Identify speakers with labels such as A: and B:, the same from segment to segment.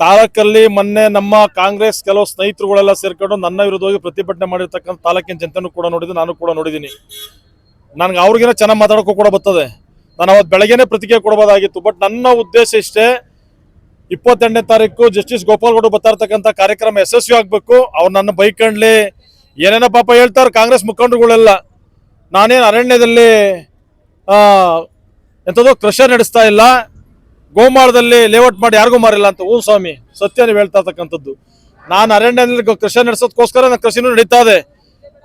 A: ತಾಲೂಕಲ್ಲಿ ಮೊನ್ನೆ ನಮ್ಮ ಕಾಂಗ್ರೆಸ್ ಕೆಲವು ಸ್ನೇಹಿತರುಗಳೆಲ್ಲ ಸೇರ್ಕೊಂಡು ನನ್ನ ವಿರುದ್ಧವಾಗಿ ಪ್ರತಿಭಟನೆ ಮಾಡಿರ್ತಕ್ಕಂಥ ತಾಲೂಕಿನ ಜನತೆನೂ ಕೂಡ ನೋಡಿದ್ದೀನಿ ನಾನು ಕೂಡ ನೋಡಿದ್ದೀನಿ. ನನಗೆ ಅವ್ರಿಗೇನೆ ಚೆನ್ನಾಗಿ ಮಾತಾಡೋಕ್ಕೂ ಕೂಡ ಬರ್ತದೆ. ನಾನು ಅವತ್ತು ಬೆಳಗ್ಗೆನೇ ಪ್ರತಿಕ್ರಿಯೆ ಕೊಡಬಹುದಾಗಿತ್ತು ಬಟ್ ನನ್ನ ಉದ್ದೇಶ ಇಷ್ಟೇ, ಇಪ್ಪತ್ತೆಂಟನೇ ತಾರೀಕು ಜಸ್ಟಿಸ್ ಗೋಪಾಲ್ಗೌಡ ಬರ್ತಾ ಕಾರ್ಯಕ್ರಮ ಯಶಸ್ವಿ ಆಗಬೇಕು. ಅವ್ರು ನನ್ನ ಬೈಕಂಡ್ಲಿ, ಏನೇನೋ ಪಾಪ ಹೇಳ್ತಾರೆ ಕಾಂಗ್ರೆಸ್ ಮುಖಂಡರುಗಳೆಲ್ಲ. ನಾನೇನು ಅರಣ್ಯದಲ್ಲಿ ಎಂಥದೋ ಕೃಷಿ ನಡೆಸ್ತಾ ಇಲ್ಲ. ಗೋಮಾಳದಲ್ಲಿ ಲೇಔಟ್ ಮಾಡಿ ಯಾರಿಗೂ ಮಾರಿಲ್ಲ ಅಂತ ಓಂ ಸ್ವಾಮಿ, ಸತ್ಯ ನೀವು ಹೇಳ್ತಾ ಇರ್ತಕ್ಕಂಥದ್ದು. ನಾನು ಅರಣ್ಯದಲ್ಲಿ ಕೃಷಿ ನಡೆಸೋದಕ್ಕೋಸ್ಕರ ನಾನು ಕೃಷಿನೂ ನಡೀತಾ ಇದೆ.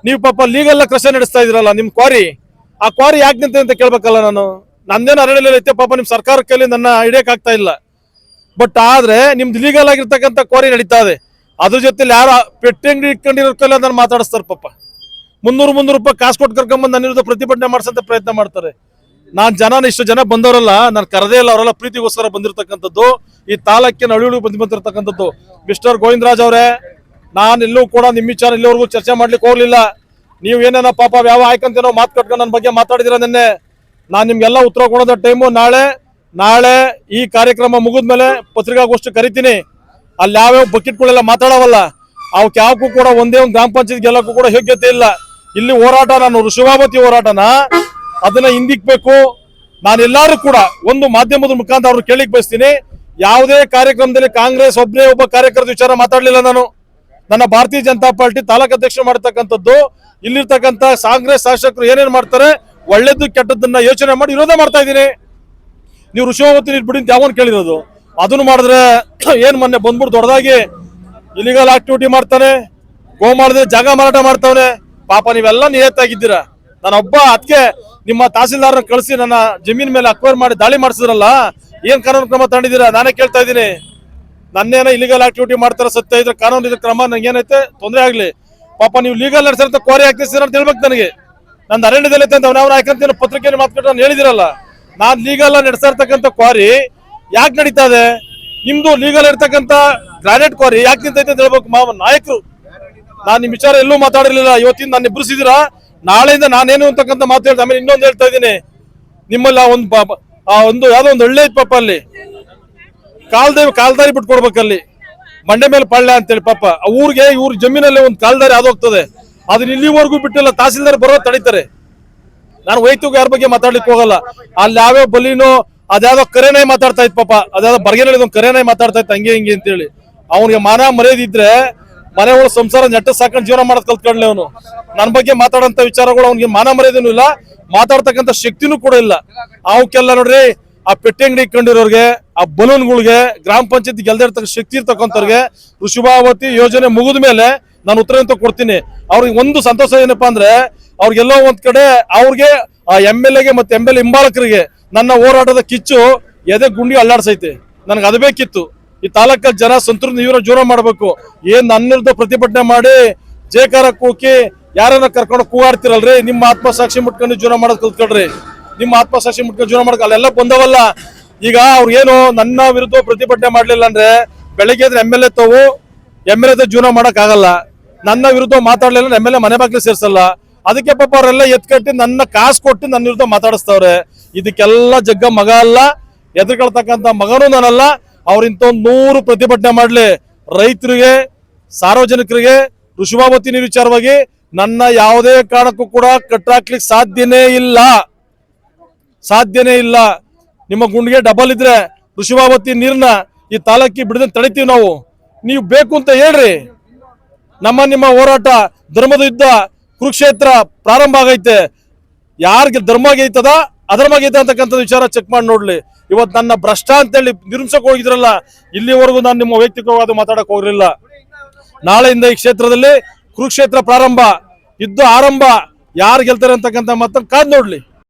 A: ನೀವು ಪಾಪ ಲೀಗಲ್ಲ ಕೃಷಿ ನಡೆಸ್ತಾ ಇದ್ರಲ್ಲ ನಿಮ್ಮ ಕ್ವಾರಿ, ಆ ಕ್ವಾರಿ ಯಾಕೆ ನಿಂತೆ ಅಂತ ಕೇಳ್ಬೇಕಲ್ಲ ನಾನು. ನಂದೇನು ಅರಣ್ಯದಲ್ಲಿ ಐತೆ ಪಾಪ ನಿಮ್ಮ ಸರ್ಕಾರ ಕೈಲಿ ನನ್ನ ಹಿಡಿಯಕ್ ಆಗ್ತಾ ಇಲ್ಲ. ಬಟ್ ಆದ್ರೆ ನಿಮ್ದು ಲೀಗಲ್ ಆಗಿರ್ತಕ್ಕಂಥ ಕ್ವಾರಿ ನಡೀತಾ ಇದೆ. ಅದ್ರ ಜೊತೆಲಿ ಯಾರು ಪೆಟ್ಟಂಗಡಿ ಇಟ್ಕೊಂಡಿರೋ ಕೈಲ ನಾನು ಮಾತಾಡಿಸ್ತಾರೆ ಪಾಪ. ಮುನ್ನೂರು ಮುನ್ನೂರು ರೂಪಾಯಿ ಕಾಸು ಕೊಟ್ಟು ಕರ್ಕೊಂಬಂದು ನನ್ನ ವಿರುದ್ಧ ಪ್ರತಿಭಟನೆ ಮಾಡಿಸೋಂಥ ಪ್ರಯತ್ನ ಮಾಡ್ತಾರೆ. ನಾನ್ ಜನ ಇಷ್ಟು ಜನ ಬಂದವರಲ್ಲ, ನಾನು ಕರೆದೇ ಇಲ್ಲ, ಅವರೆಲ್ಲ ಪ್ರೀತಿಗೋಸ್ಕರ ಬಂದಿರತಕ್ಕಂಥದ್ದು. ಈ ತಾಲೂಕಿನ ಅಳಿಗಳು ಬಂದು ಬಂದಿರತಕ್ಕಂಥದ್ದು. ಮಿಸ್ಟರ್ ಗೋವಿಂದರಾಜ್ ಅವರೇ, ನಾನು ಇಲ್ಲೂ ಕೂಡ ನಿಮ್ಮ ವಿಚಾರ ಇಲ್ಲಿವರೆಗೂ ಚರ್ಚೆ ಮಾಡ್ಲಿಕ್ಕೆ ಹೋಗ್ಲಿಲ್ಲ. ನೀವು ಏನೇನೋ ಪಾಪ ಯಾವ ಆಯ್ಕಂತೇನೋ ಮಾತು ಕಟ್ಕೊಂಡು ನನ್ನ ಬಗ್ಗೆ ಮಾತಾಡಿದಿರ ನಿನ್ನೆ. ನಾನು ನಿಮ್ಗೆಲ್ಲ ಉತ್ತರ ಕೊಡೋದ ಟೈಮು ನಾಳೆ. ನಾಳೆ ಈ ಕಾರ್ಯಕ್ರಮ ಮುಗಿದ್ಮೇಲೆ ಪತ್ರಿಕಾಗೋಷ್ಠಿ ಕರಿತೀನಿ. ಅಲ್ಲಿ ಯಾವ್ಯಾವ ಬಕೆಟ್ಗಳೆಲ್ಲ ಮಾತಾಡವಲ್ಲ, ಅವಕ್ಕೆ ಯಾವಕ್ಕೂ ಕೂಡ ಒಂದೇ ಒಂದು ಗ್ರಾಮ ಪಂಚಾಯತ್ ಗೆಲ್ಲಕ್ಕೂ ಕೂಡ ಯೋಗ್ಯತೆ ಇಲ್ಲ. ಇಲ್ಲಿ ಹೋರಾಟ ನಾನು ಋಷಭಾವತಿ ಹೋರಾಟನ? ಅದನ್ನ ಹಿಂದಿಕ್ಬೇಕು ನಾನೆಲ್ಲರೂ ಕೂಡ ಒಂದು ಮಾಧ್ಯಮದ ಮುಖಾಂತರ ಅವ್ರು ಕೇಳಿಕ್ ಬಯಸ್ತೀನಿ. ಯಾವುದೇ ಕಾರ್ಯಕ್ರಮದಲ್ಲಿ ಕಾಂಗ್ರೆಸ್ ಒಬ್ಬನೇ ಒಬ್ಬ ಕಾರ್ಯಕರ್ತ ವಿಚಾರ ಮಾತಾಡಲಿಲ್ಲ ನಾನು. ನನ್ನ ಭಾರತೀಯ ಜನತಾ ಪಾರ್ಟಿ ತಾಲೂಕು ಅಧ್ಯಕ್ಷರು ಮಾಡ್ತಕ್ಕಂಥದ್ದು. ಇಲ್ಲಿರ್ತಕ್ಕಂಥ ಕಾಂಗ್ರೆಸ್ ಶಾಸಕರು ಏನೇನ್ ಮಾಡ್ತಾರೆ, ಒಳ್ಳೇದು ಕೆಟ್ಟದನ್ನ ಯೋಚನೆ ಮಾಡಿ ವಿರೋಧ ಮಾಡ್ತಾ ಇದ್ದೀನಿ. ನೀವು ಋಷಭವತಿ ನೀರು ಬಿಡಿ ಅಂತ ಯಾವನ್ ಕೇಳಿರೋದು? ಅದನ್ನು ಮಾಡಿದ್ರೆ ಏನ್ ಮೊನ್ನೆ ಬಂದ್ಬಿಟ್ಟು ದೊಡ್ಡದಾಗಿ ಇಲಿಗಲ್ ಆಕ್ಟಿವಿಟಿ ಮಾಡ್ತಾನೆ ಗೋ ಮಾಡಿದ್ರೆ ಜಾಗ ಮಾರಾಟ ಮಾಡ್ತಾವನೆ. ಪಾಪ ನೀವೆಲ್ಲ ನಿಯತ್ತಾಗಿದ್ದೀರಾ? ನಾನು ಒಬ್ಬ ಅದಕ್ಕೆ ನಿಮ್ಮ ತಹಸೀಲ್ದಾರ್ನ ಕಳಿಸಿ ನನ್ನ ಜಮೀನ್ ಮೇಲೆ ಅಕ್ವೈರ್ ಮಾಡಿ ದಾಳಿ ಮಾಡಿಸಿದ್ರಲ್ಲ, ಏನ್ ಕಾನೂನು ಕ್ರಮ ತಗೊಂಡಿದ್ದೀರಾ? ನಾನೇ ಕೇಳ್ತಾ ಇದ್ದೀನಿ. ನನ್ನೇನೋ ಇಲಿಗಲ್ ಆಕ್ಟಿವಿಟಿ ಮಾಡ್ತಾರ ಸತ್ಯ ಇದ್ರೆ ಕಾನೂನು ಇದ್ರ ಕ್ರಮ, ನಂಗೆ ಏನೈತೆ? ತೊಂದರೆ ಆಗ್ಲಿ. ಪಾಪ ನೀವು ಲೀಗಲ್ ನಡೆಸಿರಂತ ಕೋರಿ ಹಾಕ್ತಿರ್ತೀರ ಅಂತ ಹೇಳ್ಬೇಕು ನನಗೆ. ನಂದು ಅರಣ್ಯದಲ್ಲಿ ಅಂತ ಅವ್ನ ಹಾಕಂತ ಪತ್ರಿಕೆಯಲ್ಲಿ ನಾನು ಹೇಳಿದಿರಲ್ಲ. ನಾನ್ ಲೀಗಲ್ ನಡೆಸ್ತಾ ಇರ್ತಕ್ಕಂಥ ಕ್ವಾರಿ ಯಾಕೆ ನಡೀತಾ ಇದೆ? ನಿಮ್ದು ಲೀಗಲ್ ಇರ್ತಕ್ಕಂಥ ಗ್ರಾನೈಟ್ ಕ್ವಾರಿ ಯಾಕೆ ನಿಂತೈತೆ ಅಂತ ಹೇಳ್ಬೇಕು ಮಾವ ನಾಯಕರು. ನಾನು ನಿಮ್ ವಿಚಾರ ಎಲ್ಲೂ ಮಾತಾಡಿರ್ಲಿಲ್ಲ. ಇವತ್ತಿನ ನಾನು ಇಬ್ಬರಿಸಿದಿರಾ ನಾಳೆಯಿಂದ ನಾನೇನು ಅಂತಕ್ಕಂಥ ಮಾತು ಹೇಳ್ತಾ ಆಮೇಲೆ ಇನ್ನೊಂದು ಹೇಳ್ತಾ ಇದ್ದೀನಿ. ನಿಮ್ಮಲ್ಲಿ ಆ ಒಂದು ಆ ಒಂದು ಯಾವುದೋ ಒಂದು ಒಳ್ಳೆ ಪಾಪ ಅಲ್ಲಿ. ಕಾಲ್ದೇವಿ ಕಾಲ್ದಾರಿ ಬಿಟ್ಕೊಡ್ಬೇಕಲ್ಲಿ. ಮಂಡೆ ಮೇಲೆ ಪಳ್ಳ ಅಂತೇಳಿ ಪಾಪ. ಆ ಊರಿಗೆ ಇವ್ರ ಜಮೀನಲ್ಲಿ ಒಂದು ಕಾಲ್ದಾರಿ ಆದೋಗ್ತದೆ. ಅದನ್ನ ಇಲ್ಲಿವರೆಗೂ ಬಿಟ್ಟಿಲ್ಲ, ತಹಸೀಲ್ದಾರ್ ಬರೋ ತಡೀತಾರೆ. ನಾನು ವೈಯಕ್ತಿಕ ಯಾರ ಬಗ್ಗೆ ಮಾತಾಡ್ಲಿಕ್ಕೆ ಹೋಗಲ್ಲ. ಅಲ್ಲಿ ಯಾವ್ಯಾವ ಬಲಿನೋ, ಅದ್ಯಾವ್ದೋ ಕರೆನೇ ಮಾತಾಡ್ತಾ ಇತ್ತು ಪಾಪ. ಅದ್ಯಾವ್ದೋ ಬರ್ಗೆನಲ್ಲಿ ಒಂದು ಕರೆನೇ ಮಾತಾಡ್ತಾ ಇತ್ತು, ಹಂಗೆ ಹಿಂಗೆ ಅಂತೇಳಿ. ಅವನಿಗೆ ಮಾನ ಮರ್ಯಾದೆ ಇದ್ರೆ ಮನೆ ಒಳಗೆ ಸಂಸಾರ ನೆಟ್ಟ ಸಾಕೊಂಡು ಜೀವನ ಮಾಡೋದು ಕಲ್ತ್ಕೊಂಡ್ಲೆ ಅವನು. ನನ್ನ ಬಗ್ಗೆ ಮಾತಾಡೋಂತ ವಿಚಾರಗಳು ಅವ್ನಿಗೆ ಮಾನ ಮರ್ಯಾದೆನೂ ಇಲ್ಲ, ಮಾತಾಡ್ತಕ್ಕಂಥ ಶಕ್ತಿನೂ ಕೂಡ ಇಲ್ಲ. ಅವಕ್ಕೆಲ್ಲ ನೋಡ್ರಿ, ಆ ಪೆಟ್ಟಿ ಅಂಗಡಿ ಇಟ್ಕೊಂಡಿರೋರ್ಗೆ, ಆ ಬಲೂನ್ಗಳಿಗೆ, ಗ್ರಾಮ ಪಂಚಾಯತ್ ಗೆಲ್ದಿರ್ತಕ್ಕ ಶಕ್ತಿ ಇರ್ತಕ್ಕಂಥವ್ರಿಗೆ ಋಷಭಾವತಿ ಯೋಜನೆ ಮುಗಿದ ಮೇಲೆ ನಾನು ಉತ್ತರ ಅಂತ ಕೊಡ್ತೀನಿ. ಅವ್ರಿಗೆ ಒಂದು ಸಂತೋಷ ಏನಪ್ಪಾ ಅಂದ್ರೆ, ಅವ್ರಿಗೆಲ್ಲೋ ಒಂದ್ ಕಡೆ ಅವ್ರಿಗೆ, ಆ ಎಂ ಎಲ್ ಎಗೆ ಮತ್ತೆ ಎಂ ಎಲ್ ಹಿಂಬಾಲಕರಿಗೆ ನನ್ನ ಹೋರಾಟದ ಕಿಚ್ಚು ಎದೆ ಗುಂಡಿ ಅಲ್ಲಾಡ್ಸೈತೆ. ನನಗೆ ಅದು ಬೇಕಿತ್ತು. ಈ ತಾಲೂಕಲ್ಲಿ ಜನ ಸಂತೃ ನೀವರ ಜೋರ ಮಾಡಬೇಕು. ಏನ್ ನನ್ನ ವಿರುದ್ಧ ಪ್ರತಿಭಟನೆ ಮಾಡಿ ಜೇಕಾರ ಕೂಕಿ ಯಾರನ್ನ ಕರ್ಕೊಂಡು ಕೂಗಾಡ್ತಿರಲ್ರಿ? ನಿಮ್ಮ ಆತ್ಮಸಾಕ್ಷಿ ಮುಟ್ಕೊಂಡು ಜೀವನ ಮಾಡೋದು ಕಲ್ತ್ಕೊಳ್ರಿ. ನಿಮ್ಮ ಆತ್ಮಸಾಕ್ಷಿ ಮುಟ್ಕೊಂಡು ಜೀವನ ಮಾಡಕ್ ಅಲ್ಲೆಲ್ಲ ಬಂದವಲ್ಲ. ಈಗ ಅವ್ರು ಏನು ನನ್ನ ವಿರುದ್ಧ ಪ್ರತಿಭಟನೆ ಮಾಡ್ಲಿಲ್ಲ ಅಂದ್ರೆ ಬೆಳಗ್ಗೆ ಎದ್ರೆ ಎಂ ಎಲ್ ಎ ತಾವು ಎಂ ಎಲ್ ಎ ಜೀವನ ಮಾಡಕ್ ಆಗಲ್ಲ ನನ್ನ ವಿರುದ್ಧ ಮಾತಾಡ್ಲಿಲ್ಲ ಎಂ ಎಲ್ ಎ ಮನೆ ಬಾಗ್ಲಿ ಸೇರ್ಸಲ್ಲ. ಅದಕ್ಕೆ ಪಾಪ ಅವರೆಲ್ಲ ಎತ್ಕಟ್ಟಿ ನನ್ನ ಕಾಸು ಕೊಟ್ಟು ನನ್ನ ವಿರುದ್ಧ ಮಾತಾಡಿಸ್ತವ್ರೆ. ಇದಕ್ಕೆಲ್ಲ ಜಗ್ಗ ಮಗ ಅಲ್ಲ. ಎದುರ್ಕೊಳ್ತಕ್ಕಂಥ ಮಗನೂ ನಾನಲ್ಲ. ಅವ್ರ ಇಂಥ ಒಂದ್ ನೂರು ಪ್ರತಿಭಟನೆ ಮಾಡಲಿ ರೈತರಿಗೆ, ಸಾರ್ವಜನಿಕರಿಗೆ ಋಷಭಾವತಿ ನೀರು ವಿಚಾರವಾಗಿ ನನ್ನ ಯಾವುದೇ ಕಾರಣಕ್ಕೂ ಕೂಡ ಕಟ್ಟಾಕ್ಲಿಕ್ಕೆ ಸಾಧ್ಯನೇ ಇಲ್ಲ. ಸಾಧ್ಯನೇ ಇಲ್ಲ. ನಿಮ್ಮ ಗುಂಡಿಗೆ ಡಬಲ್ ಇದ್ರೆ ಋಷಭಾವತಿ ನೀರನ್ನ ಈ ತಾಲೂಕಿ ಬಿಡದೆ ತಡಿತೀವಿ ನಾವು. ನೀವು ಬೇಕು ಅಂತ ಹೇಳ್ರಿ. ನಮ್ಮ ನಿಮ್ಮ ಹೋರಾಟ ಧರ್ಮದ ಯುದ್ಧ ಕುರುಕ್ಷೇತ್ರ ಪ್ರಾರಂಭ ಆಗೈತೆ. ಯಾರಿಗೆ ಧರ್ಮ ಆಗೈತದ? ಅಧರ್ಮ ಬಗ್ಗೆ ಇದ್ದಂತಕ್ಕಂಥ ವಿಚಾರ ಚೆಕ್ ಮಾಡಿ ನೋಡ್ಲಿ. ಇವತ್ತು ನನ್ನ ಭ್ರಷ್ಟ ಅಂತೇಳಿ ನಿರ್ಮಿಸಕ್ ಹೋಗಿದ್ರಲ್ಲ, ಇಲ್ಲಿವರೆಗೂ ನಾನು ನಿಮ್ಮ ವೈಯಕ್ತಿಕವಾದ ಮಾತಾಡಕ್ ಹೋಗ್ಲಿಲ್ಲ. ನಾಳೆಯಿಂದ ಈ ಕ್ಷೇತ್ರದಲ್ಲಿ ಕುರುಕ್ಷೇತ್ರ ಪ್ರಾರಂಭ ಇದ್ದು ಆರಂಭ, ಯಾರು ಗೆಲ್ತಾರೆ ಅಂತಕ್ಕಂಥ ಮಾತನ್ನು ಕಾದ್ ನೋಡ್ಲಿ.